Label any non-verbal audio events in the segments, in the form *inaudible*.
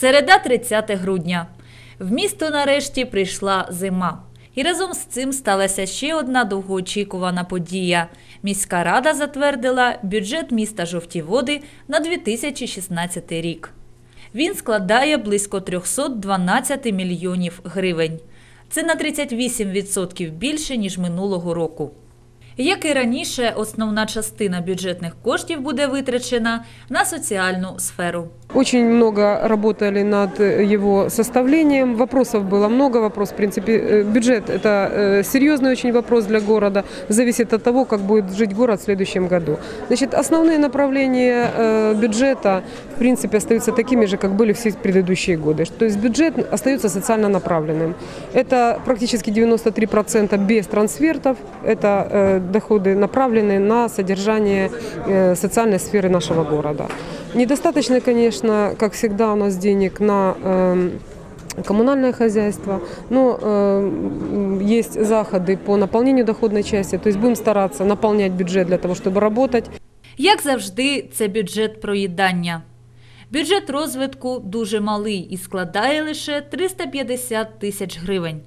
Середа 30 грудня. В місто нарешті прийшла зима. І разом з цим сталася ще одна довгоочікувана подія. Міська рада затвердила бюджет міста Жовті Води на 2016 рік. Він складає близько 312 мільйонів гривень. Це на 38% більше, ніж минулого року. Як і раніше, основна частина бюджетних коштів буде витрачена на соціальну сферу. Очень много работали над его составлением. Вопросов было много. Вопрос, в принципе, э, бюджет – это э, серьезный очень вопрос для города. Зависит от того, как будет жить город в следующем году. Значит, основные направления э, бюджета, в принципе, остаются такими же, как были все предыдущие годы. То есть бюджет остается социально направленным. Это практически 93% без трансфертов. Это э, доходы направлены на содержание э, социальной сферы нашего города. Недостаточно, конечно, как всегда, у нас денег на эм, коммунальное хозяйство, но э, есть заходы по наполнению доходной части, то есть будем стараться наполнять бюджет для того, чтобы работать. Як завжди, це бюджет проїдання. Бюджет розвитку дуже малий і складає лише 350 тисяч гривень.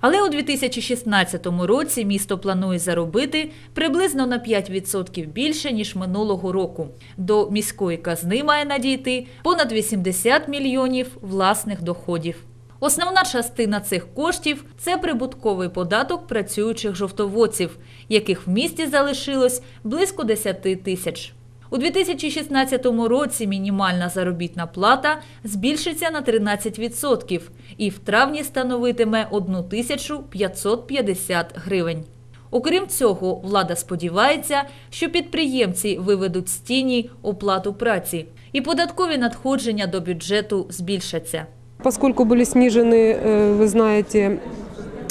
Але у 2016 році місто планує заробити приблизно на 5% більше, ніж минулого року. До міської казни має надійти понад 80 мільйонів власних доходів. Основна частина цих коштів це прибутковий податок працюючих жовтоводців, яких в місті залишилось близько 10 тисяч. У 2016 році мінімальна заробітна плата збільшиться на 13% і в травні становитиме 1550 гривень. Окрім цього, влада сподівається, що підприємці виведуть з тіні оплату праці, і податкові надходження до бюджету збільшаться. Поскольку были снижены, э, вы знаете, э, в-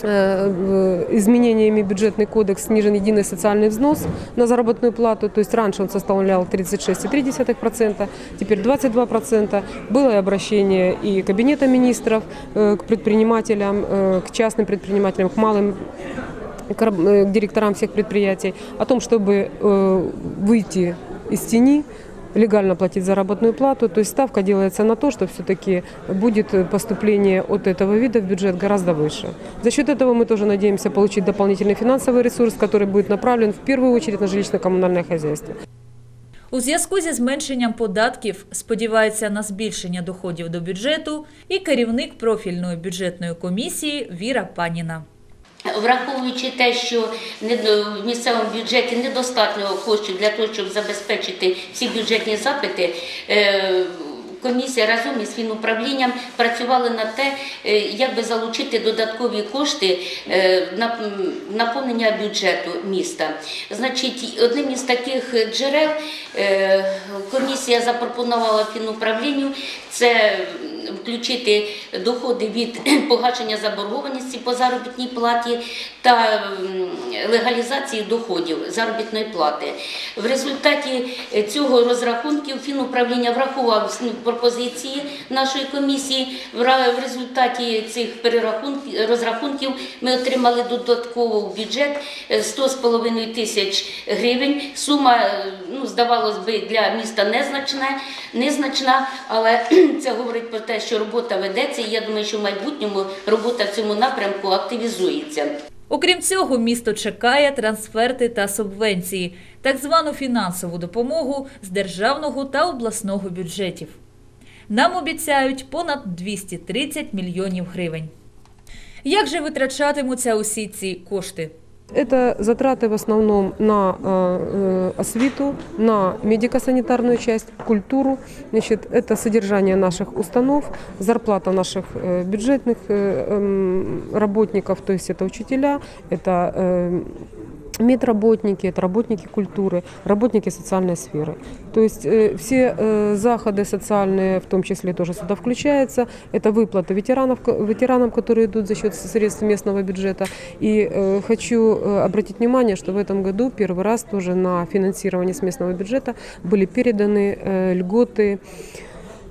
изменениями бюджетный кодекс снижен единый социальный взнос на заработную плату, то есть раньше он составлял 36,3%, теперь 22%. Было и обращение и Кабинета министров э, к предпринимателям, э, к частным предпринимателям, к малым к раб- э, к директорам всех предприятий о том, чтобы э, выйти из тени, легально платить заработную плату. То есть ставка делается на то, что все-таки будет э, поступление от этого вида в бюджет гораздо выше. За счет этого мы тоже надеемся получить дополнительный финансовый ресурс, который будет направлен в первую очередь на жилищно-коммунальное хозяйство. У зв'язку зі зменшенням податків сподівається на збільшення доходів до бюджету і керівник профільної бюджетної комісії Віра Паніна. Враховуючи те, що в місцевому бюджеті недостатньо коштів для того, щоб забезпечити всі бюджетні запити, е, комісія разом із фінуправлінням працювали над те, е, як би залучити додаткові кошти е, на наповнення бюджету міста. Значить, одним із таких джерел комісія запропонувала фінуправлінню це включити доходи від *clears throat* погашення заборгованості по заробітній платі та легалізації доходів заробітної плати. В результаті цього розрахунків фінуправління врахував пропозиції нашої комісії. В результаті цих перерахунків розрахунків ми отримали додатково в бюджет е, 100,5 тисяч гривень. Сума, е, ну, здавалось би, для міста незначна, незначна, але це говорить про те, що робота ведеться, і я думаю, що в майбутньому робота в цьому напрямку активізується. Окрім цього, місто чекає трансферти та субвенції, так звану фінансову допомогу з державного та обласного бюджетів. Нам обіцяють понад 230 мільйонів гривень. Як же витрачатимуться усі ці кошти? Это затраты в основном на э, э, освиту, на медико-санитарную часть, культуру. Значит, это содержание наших установ, зарплата наших э, бюджетных э, эм, работников, то есть это учителя, это э, медработники, это работники культуры, работники социальной сферы. То есть э, все э, заходы социальные, в том числе тоже сюда включаются. Это выплаты ветеранов, ветеранам, которые идут за счет средств местного бюджета. И э, хочу э, обратить внимание, что в этом году первый раз тоже на финансирование с местного бюджета были переданы э, льготы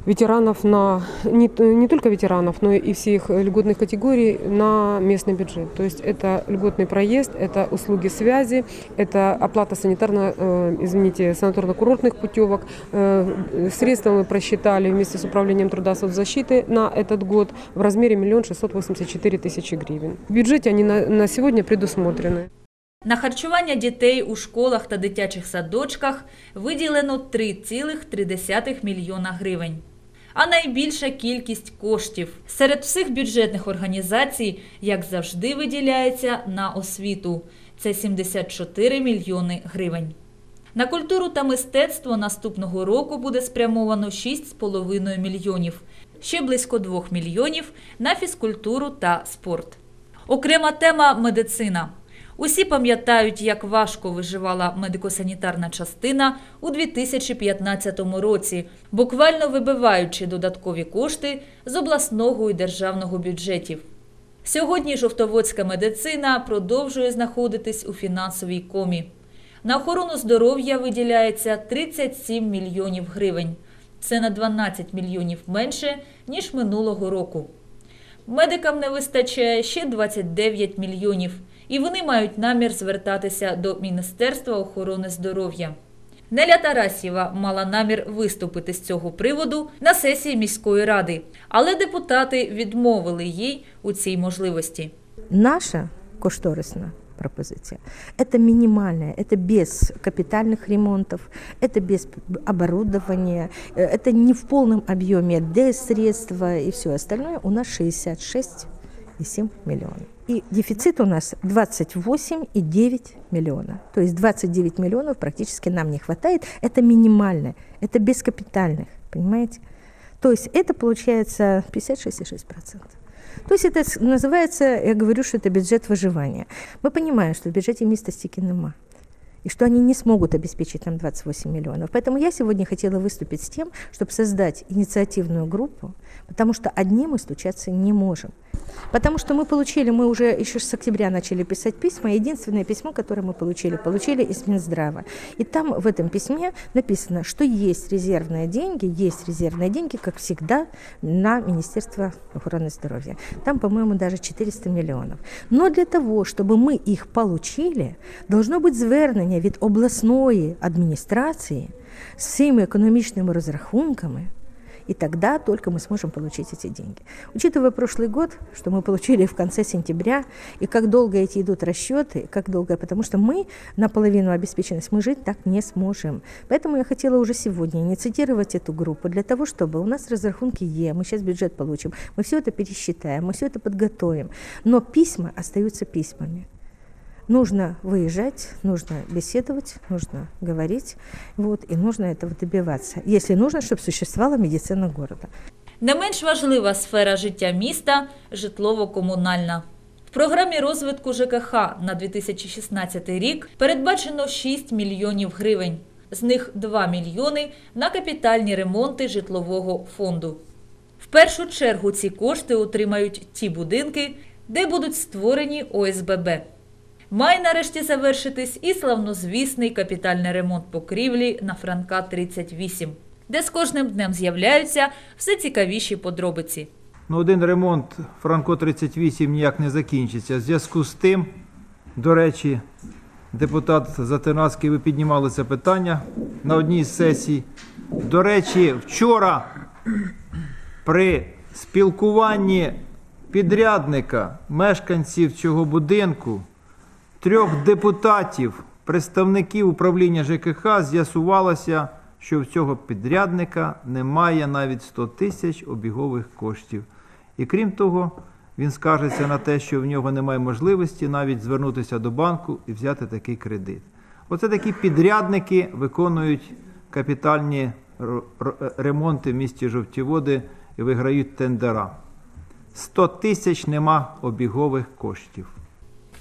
ветеранов на не, т- не только ветеранов, но и всех льготных категорий на местный бюджет. То есть это льготный проезд, это услуги связи, это оплата санитарно, э, извините, санаторно-курортных путевок. Э, Средства мы просчитали вместе с управлением труда соцзащиты на этот год в размере 1 684 тысячи гривен. В бюджете они на, на сегодня предусмотрены. На харчування дітей у школах та дитячих садочках виділено 3,3 мільйона гривень. А найбільша кількість коштів серед всіх бюджетних організацій, як завжди, виділяється на освіту. Це 74 мільйони гривень. На культуру та мистецтво наступного року буде спрямовано 6,5 мільйонів, ще близько 2 мільйонів на фізкультуру та спорт. Окрема тема медицина. Усі пам'ятають, як важко виживала медико-санітарна частина у 2015 році, буквально вибиваючи додаткові кошти з обласного і державного бюджетів. Сьогодні жовтоводська медицина продовжує знаходитись у фінансовій комі. На охорону здоров'я виділяється 37 мільйонів гривень. Це на 12 мільйонів менше, ніж минулого року. Медикам не вистачає ще 29 мільйонів, і вони мають намір звертатися до Міністерства охорони здоров'я. Неля Тарасєва мала намір виступити з цього приводу на сесії міської ради, але депутати відмовили їй у цій можливості. Наша кошторисна пропозиція это минимальная, это без капитальных ремонтов, это без оборудования, э, это не в полном объеме средства и все остальное. У нас 66,7 миллионов. И дефицит у нас 28,9 миллиона. То есть 29 миллионов практически нам не хватает. Это минимальное, это без капитальных, понимаете? То есть это получается 56,6%. То есть это называется, я говорю, что это бюджет выживания. Мы понимаем, что в бюджете места стільки нема. И что они не смогут обеспечить там 28 миллионов. Поэтому я сегодня хотела выступить с тем, чтобы создать инициативную группу, потому что одни мы стучаться не можем. Потому что мы получили, мы уже еще с октября начали писать письма. Единственное письмо, которое мы получили, получили из Минздрава. И там в этом письме написано, что есть резервные деньги, есть резервные деньги, как всегда, на Министерство охраны здоровья. Там, по-моему, даже 400 миллионов. Но для того, чтобы мы их получили, должно быть звернення від обласної адміністрації з всеми економічними розрахунками, и тогда только мы сможем получить эти деньги. Учитывая прошлый год, что мы получили в конце сентября, и как долго эти идут расчеты, как долго, потому что мы наполовину обеспеченность, мы жить так не сможем. Поэтому я хотела уже сегодня инициировать эту группу для того, чтобы у нас разрахунки Е, мы сейчас бюджет получим, мы все это пересчитаем, мы все это подготовим. Но письма остаются письмами. Нужно выезжать, нужно беседовать, нужно говорить, вот, и нужно этого добиваться. Если нужно, чтобы существовала медицина города. Не менш важлива сфера життя міста житлово-комунальна. В програмі розвитку ЖКХ на 2016 рік передбачено 6 мільйонів гривень. З них 2 мільйони на капітальні ремонти житлового фонду. В першу чергу ці кошти отримають ті будинки, де будуть створені ОСББ. Має нарешті завершитись і славнозвісний капітальний ремонт покрівлі на Франка 38, де з кожним днем з'являються все цікавіші подробиці. Ну, один ремонт Франко 38 ніяк не закінчиться. В зв'язку з тим, до речі, депутат Затинацький, ви піднімали це питання на одній з сесій. До речі, вчора при спілкуванні підрядника, мешканців цього будинку, трьох депутатів, представників управління ЖКХ з'ясувалося, що в цього підрядника немає навіть 100 тисяч обігових коштів. І крім того, він скаржиться на те, що в нього немає можливості навіть звернутися до банку і взяти такий кредит. Оце такі підрядники виконують капітальні ремонти в місті Жовтіводи і виграють тендера. 100 тисяч нема обігових коштів.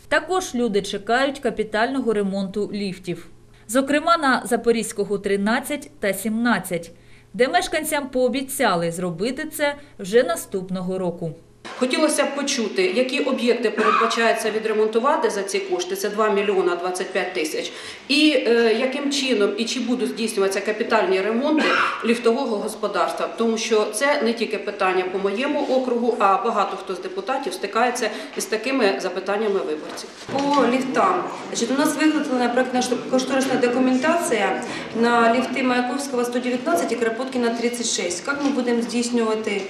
Також люди чекають капітального ремонту ліфтів. Зокрема, на Запорізького 13 та 17, де мешканцям пообіцяли зробити це вже наступного року. Хотілося б почути, які об'єкти передбачається відремонтувати за ці кошти, це 2 мільйона 25 тисяч, і е, яким чином і чи будуть здійснюватися капітальні ремонти ліфтового господарства, тому що це не тільки питання по моєму округу, а багато хто з депутатів стикається із такими запитаннями виборців. По лифтам. Значит, у нас виготовлена проектно-кошторисна документація на ліфти Маяковського 119 і Кропоткіна 36. Як ми будемо здійснювати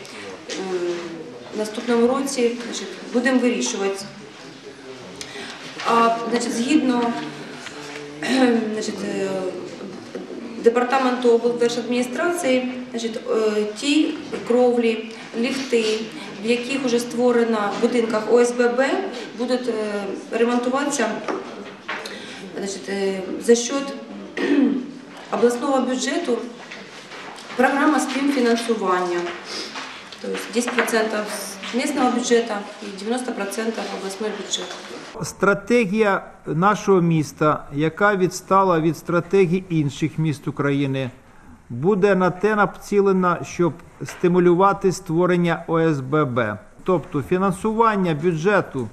ем, наступному році, будемо вирішувати. А, значить, згідно *clears throat* значить, е, департаменту облдержадміністрації, значить, е, ті кровлі, ліфти, в яких вже створено в будинках ОСББ, будуть е, ремонтуватися значить, за счет *clears throat* обласного бюджету программа співфінансування. Тобто 10% з місцевого бюджету і 90% обласного бюджету. Стратегія нашого міста, яка відстала від стратегії інших міст України, буде на те націлена, щоб стимулювати створення ОСББ, тобто фінансування бюджету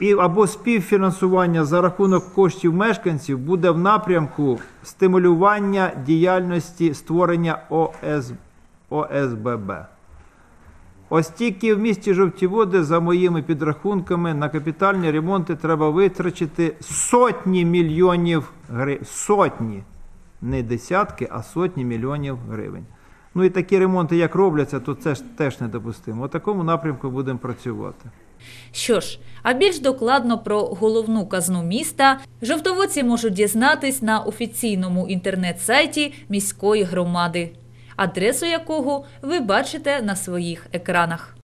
і або співфінансування за рахунок коштів мешканців буде в напрямку стимулювання діяльності створення ОС, ОСББ. Ось тільки в місті Жовті Води, за моїми підрахунками, на капітальні ремонти треба витрачити сотні мільйонів гривень. Сотні. Не десятки, а сотні мільйонів гривень. Ну і такі ремонти, як робляться, то це ж теж недопустимо. У такому напрямку будемо працювати. Що ж, а більш докладно про головну казну міста жовтоводці можуть дізнатись на офіційному інтернет-сайті міської громади, адресу якого ви бачите на своїх екранах.